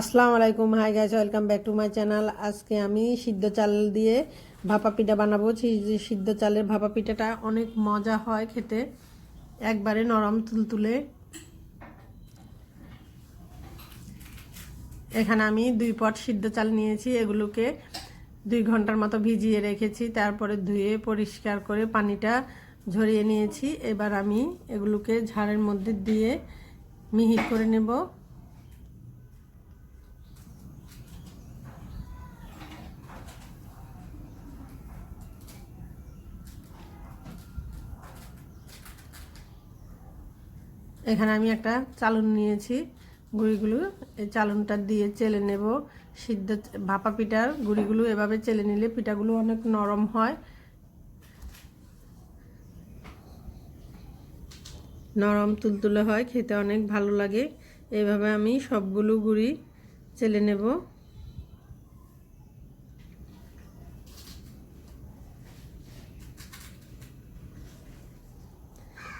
আসসালামু আলাইকুম, hi guys welcome back to my channel আজকে আমি সিদ্ধ চাল দিয়ে ভাপা পিঠা বানাবো। সিদ্ধ চালের ভাপা পিঠাটা অনেক মজা হয় খেতে। একবারে নরম তুলতুলে। এখানে আমি দুই পট সিদ্ধ চাল নিয়েছি, এগুলোকে দুই ঘণ্টার মতো ভিজিয়ে রেখেছি। তারপরে ধুয়ে পরিষ্কার করে পানিটা ঝরিয়ে নিয়েছি। এবার আমি এগুলোকে ঝাড়ের মধ্যে দিয়ে মিহি করে নেব। এখানে আমি একটা চালুন নিয়েছি। গুঁড়িগুলো, এই চালুনটা দিয়ে চেলে নেব। সিদ্ধ ভাপা পিঠার গুঁড়িগুলো এভাবে চেলে নিলে পিঠাগুলো অনেক নরম হয়। নরম তুলতুলে হয়, খেতে অনেক ভালো লাগে। এভাবে আমি সবগুলো গুঁড়ি চেলে নেব।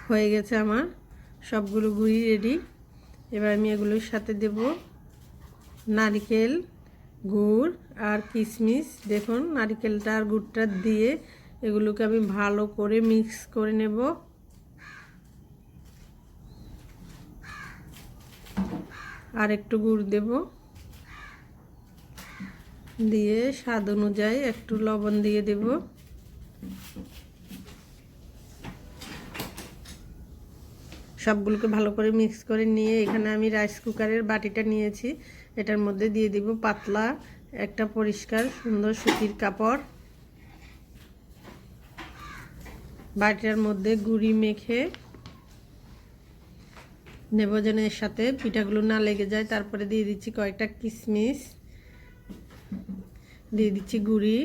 হয়ে গেছে আমার সবগুলো গুঁড়ি রেডি এবার আমি এগুলোর সাথে দেব নারিকেল গুড় আর কিশমিশ। দেখুন, নারিকেলটা আর গুড়টা দিয়ে এগুলোকে আমি ভালো করে মিক্স করে নেব। আর একটু গুড় দেব। দিয়ে স্বাদ অনুযায়ী একটু লবণ দিয়ে দেব। সবগুলোকে ভালো করে মিক্স করে নিয়ে এখানে আমি রাইস কুকারের বাটিটা নিয়েছি। এটার মধ্যে দিয়ে দিব পাতলা, একটা পরিষ্কার, সুন্দর সুতির কাপড়। বাটিটার মধ্যে গুড়ি মেখে নেব যেন এর সাথে পিঠাগুলো না লেগে যায়। তারপরে দিয়ে দিচ্ছি কয়েকটা কিশমিশ দিয়ে দিচ্ছি গুড়ি।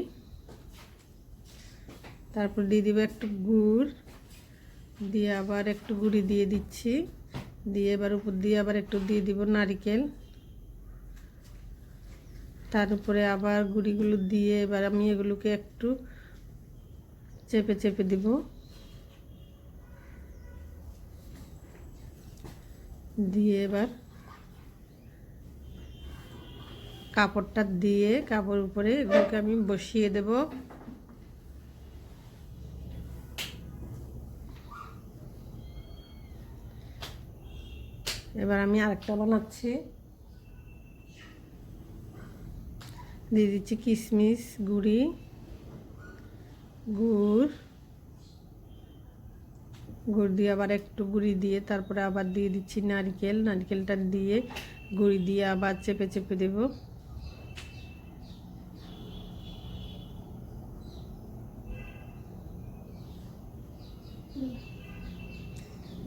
তারপর দিয়ে দিব একটু গুড়। দিয়ে আবার একটু গুঁড়ি দিয়ে দিচ্ছি। দিয়ে এবার উপর দিয়ে আবার একটু দিয়ে দিব নারিকেল। তার উপরে আবার গুঁড়িগুলো দিয়ে এবার আমি এগুলোকে একটু চেপে চেপে দিব। দিয়ে এবার কাপড়টা দিয়ে কাপড় উপরে এগুলোকে আমি বসিয়ে দেবো। এবার আমি আরেকটা বানাচ্ছি। দিয়ে দিচ্ছি কিশমিশ গুড়ি, গুড়। গুড় দিয়ে আবার একটু গুড়ি দিয়ে তারপরে আবার দিয়ে দিচ্ছি নারকেল। নারকেলটা দিয়ে গুড়ি দিয়ে আবার চেপে চেপে দেব।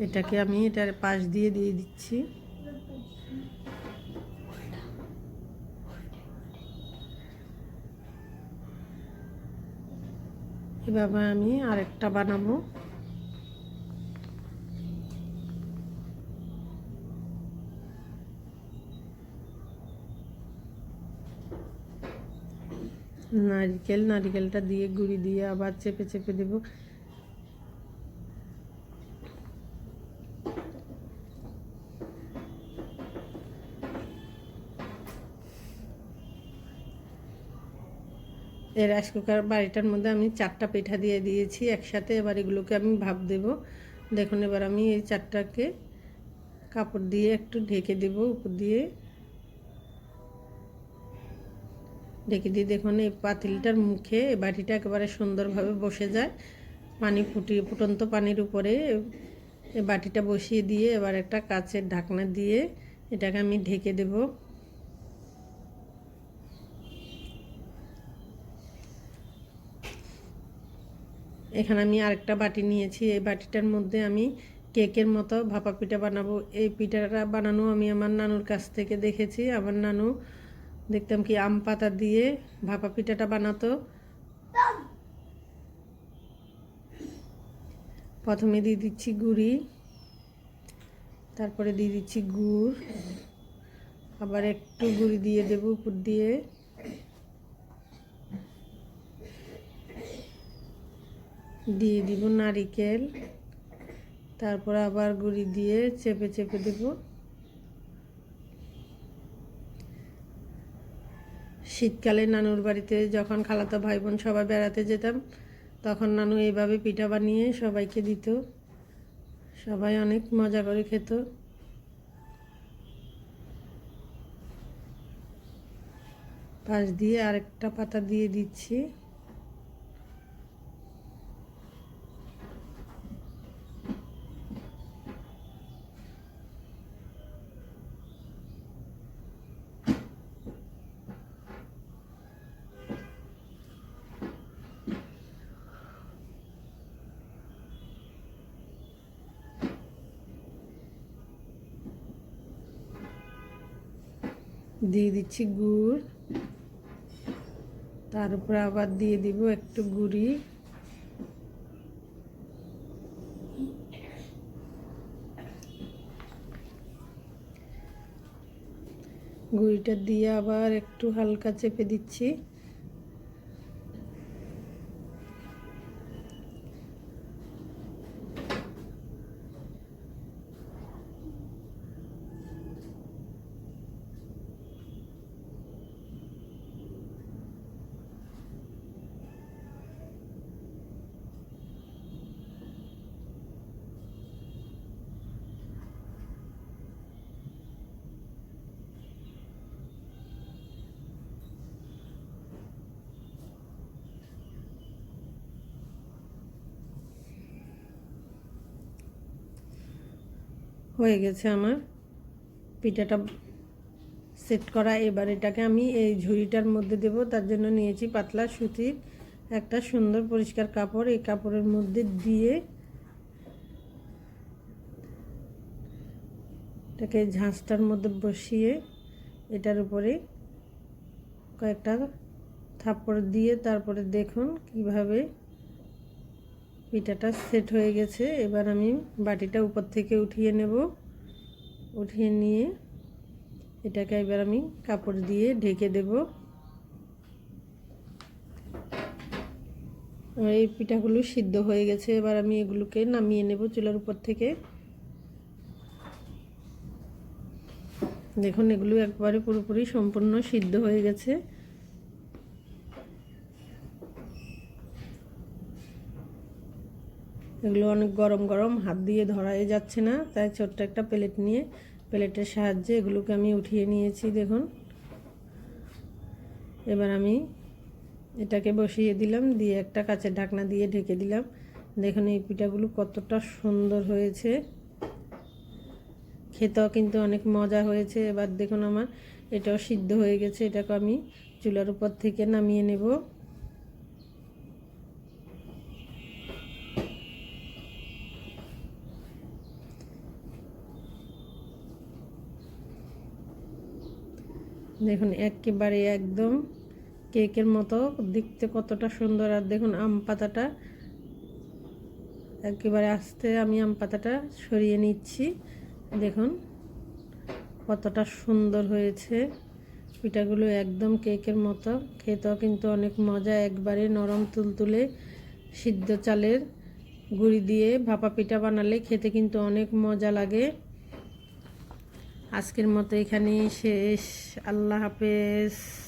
এটাকে আমি এটার পাশ দিয়ে দিয়ে দিচ্ছি। এভাবে আমি আরেকটা বানাবো। নারিকেল, নারিকেলটা দিয়ে, গুঁড়ি দিয়ে আবার চেপে চেপে দেবো। এই রাইস কুকার বাড়িটার মধ্যে আমি চারটা পিঠা দিয়ে দিয়েছি, একসাথে এবার এগুলোকে আমি ভাপ দেব। দেখুন, এবার আমি এই চারটাকে কাপড় দিয়ে একটু ঢেকে দেব উপর দিয়ে। ঢেকে দিয়ে দেখুন, এই পাতিলটার মুখে এই বাটিটা একেবারে সুন্দরভাবে বসে যায়। পানি ফুটিয়ে, ফুটন্ত পানির উপরে এই বাটিটা বসিয়ে দিয়ে এবার একটা কাচের ঢাকনা দিয়ে এটাকে আমি ঢেকে দেবো। এখানে আমি আরেকটা বাটি নিয়েছি। এই বাটিটার মধ্যে আমি কেকের মতো ভাপা পিঠা বানাবো। এই পিঠাটা বানানো আমি আমার নানুর কাছ থেকে দেখেছি। আমার নানু দেখতাম কি আম পাতা দিয়ে ভাপা পিঠাটা বানাতো। প্রথমে দিয়ে দিচ্ছি গুড়ি, তারপরে দিয়ে দিচ্ছি গুড়, আবার একটু গুড়ি দিয়ে দেবো উপর দিয়ে। দিয়ে দিব নারিকেল। তারপর আবার গুঁড়ি দিয়ে চেপে চেপে দেব। শীতকালে নানুর বাড়িতে যখন খালাতো ভাই বোন সবাই বেড়াতে যেতাম, তখন নানু এইভাবে পিঠা বানিয়ে সবাইকে দিত। সবাই অনেক মজা করে খেত। পাশ দিয়ে আরেকটা পাতা দিয়ে দিচ্ছি। দিয়ে দিচ্ছি গুড়। তার উপরে আবার দিয়ে দিব একটু গুড়ি। গুড়িটা দিয়ে আবার একটু হালকা চেপে দিচ্ছি। হয়ে গেছে আমার। পিঠাটা সেট করা, এবার এটাকে আমি এই ঝুড়িটার মধ্যে দেব। তার জন্য নিয়েছি পাতলা সুতির একটা সুন্দর পরিষ্কার কাপড়। এই কাপড়ের মধ্যে দিয়ে এটাকে ঝাঁসটার মধ্যে বসিয়ে এটার উপরে কয়েকটা থাপ্পড় দিয়ে তারপরে দেখুন কীভাবে পিঠাটা সেট হয়ে গেছে। এবার আমি বাটিটা উপর থেকে উঠিয়ে নেব। উঠিয়ে নিয়ে এটাকে এবার আমি কাপড় দিয়ে ঢেকে দেব। এই পিঠাগুলো সিদ্ধ হয়ে গেছে। এবার আমি এগুলোকে নামিয়ে নেব চুলার উপর থেকে। দেখুন, এগুলো একবারে পুরোপুরি সম্পূর্ণ সিদ্ধ হয়ে গেছে। এগুলো অনেক গরম গরম, হাত দিয়ে ধরাই যাচ্ছে না, তাই ছোট্ট একটা প্লেট নিয়ে, প্লেটের সাহায্যে এগুলোকে আমি উঠিয়ে নিয়েছি, দেখুন। এবার আমি এটাকে বসিয়ে দিলাম, দিয়ে একটা কাঁচের ঢাকনা দিয়ে ঢেকে দিলাম। দেখুন এই পিঠাগুলো কতটা সুন্দর হয়েছে। খেতেও কিন্তু অনেক মজা হয়েছে। এবার দেখুন আমার, এটাও সিদ্ধ হয়ে গেছে, এটাকে আমি চুলার উপর থেকে নামিয়ে নেব। দেখুন, একেবারে একদম কেকের মতো, দেখতে কতটা সুন্দর। আর দেখুন, আম পাতাটা, একেবারে আস্তে আমি আম পাতাটা সরিয়ে নিচ্ছি। দেখুন, কতটা সুন্দর হয়েছে। পিঠাগুলো একদম কেকের মতো। খেতেও কিন্তু অনেক মজা। একবারে নরম তুলতুলে, সিদ্ধ চালের গুঁড়ি দিয়ে ভাপা পিঠা বানালে খেতে কিন্তু অনেক মজা লাগে। আজকের মতো এখানেই শেষ। আল্লাহ হাফেজ।